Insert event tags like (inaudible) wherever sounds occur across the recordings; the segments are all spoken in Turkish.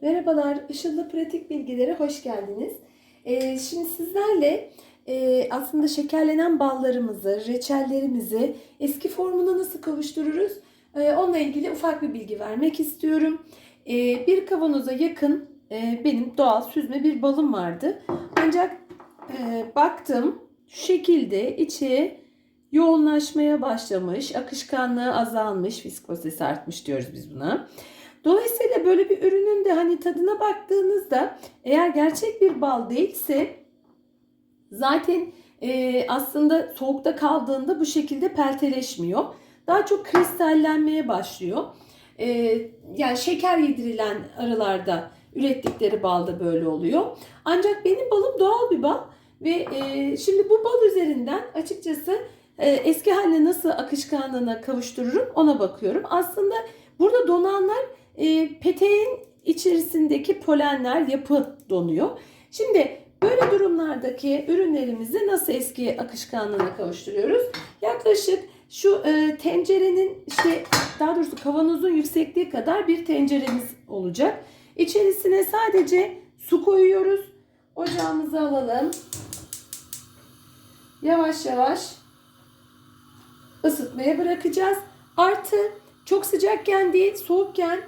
Merhabalar, Işıl'da Pratik Bilgilere hoş geldiniz. Ee, şimdi sizlerle e, aslında şekerlenen ballarımızı, reçellerimizi eski formuna nasıl kavuştururuz? Ee, onunla ilgili ufak bir bilgi vermek istiyorum. Ee, bir kavanoza yakın e, benim doğal süzme bir balım vardı. Ancak e, baktım şu şekilde içi yoğunlaşmaya başlamış, akışkanlığı azalmış, viskozesi artmış diyoruz biz buna. Dolayısıyla böyle bir ürünün de hani tadına baktığınızda eğer gerçek bir bal değilse zaten e, aslında soğukta kaldığında bu şekilde pelteleşmiyor. Daha çok kristallenmeye başlıyor. E, yani şeker yedirilen arılarda ürettikleri bal da böyle oluyor. Ancak benim balım doğal bir bal ve e, şimdi bu bal üzerinden açıkçası e, eski haline nasıl akışkanlığına kavuştururum ona bakıyorum. Aslında burada donanlar e, peteğin içerisindeki polenler yapı donuyor. Şimdi böyle durumlardaki ürünlerimizi nasıl eski akışkanlığına kavuşturuyoruz? Yaklaşık şu e, tencerenin işte daha doğrusu kavanozun yüksekliği kadar bir tenceremiz olacak. İçerisine sadece su koyuyoruz. Ocağımızı alalım. Yavaş yavaş ısıtmaya bırakacağız. Artı çok sıcakken değil soğukken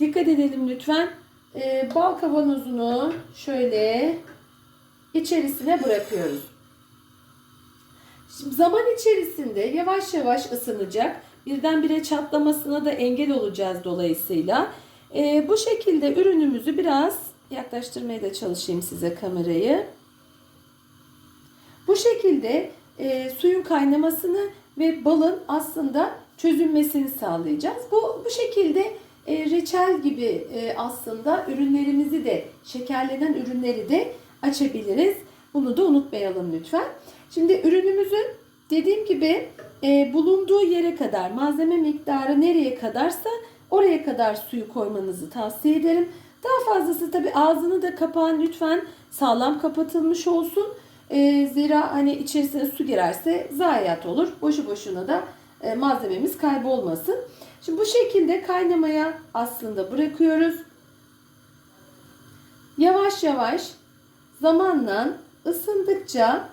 dikkat edelim lütfen. Ee, bal kavanozunu şöyle içerisine bırakıyoruz. Şimdi zaman içerisinde yavaş yavaş ısınacak. Birdenbire çatlamasına da engel olacağız dolayısıyla. Ee, bu şekilde ürünümüzü biraz yaklaştırmaya da çalışayım size kamerayı. Bu şekilde e, suyun kaynamasını ve balın aslında çözülmesini sağlayacağız. Bu bu şekilde e, reçel gibi e, aslında ürünlerimizi de şekerlenen ürünleri de açabiliriz. Bunu da unutmayalım lütfen. Şimdi ürünümüzün dediğim gibi e, bulunduğu yere kadar malzeme miktarı nereye kadarsa oraya kadar suyu koymanızı tavsiye ederim. Daha fazlası tabi ağzını da kapağın lütfen sağlam kapatılmış olsun. E, zira hani içerisine su girerse zayiat olur. Boşu boşuna da e, malzememiz kaybolmasın. Şimdi bu şekilde kaynamaya aslında bırakıyoruz. Yavaş yavaş zamanla ısındıkça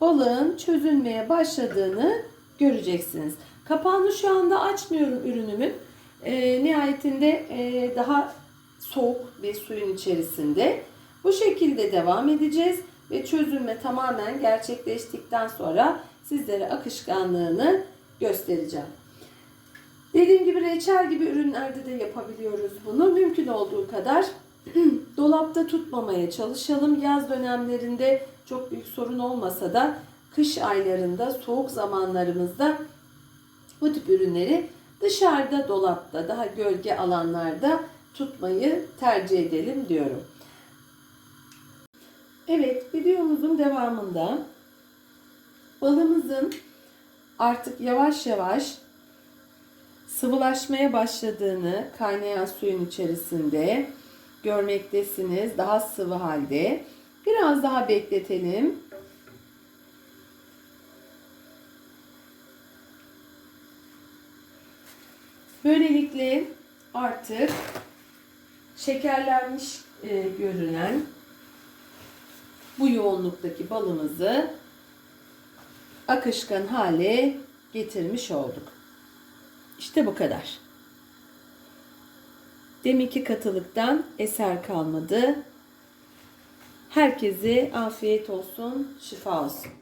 balığın çözülmeye başladığını göreceksiniz. Kapağını şu anda açmıyorum ürünümün. E, nihayetinde e, daha soğuk bir suyun içerisinde. Bu şekilde devam edeceğiz ve çözülme tamamen gerçekleştikten sonra sizlere akışkanlığını göstereceğim. Dediğim gibi reçel gibi ürünlerde de yapabiliyoruz bunu. Mümkün olduğu kadar (clears throat) dolapta tutmamaya çalışalım. Yaz dönemlerinde çok büyük sorun olmasa da kış aylarında, soğuk zamanlarımızda bu tip ürünleri dışarıda, dolapta, daha gölge alanlarda tutmayı tercih edelim diyorum. Evet, videomuzun devamında balımızın artık yavaş yavaş sıvılaşmaya başladığını kaynayan suyun içerisinde görmektesiniz. Daha sıvı halde. Biraz daha bekletelim. Böylelikle artık şekerlenmiş e, görünen bu yoğunluktaki balımızı akışkan hale getirmiş olduk. İşte bu kadar. Deminki katılıktan eser kalmadı. Herkese afiyet olsun, şifa olsun.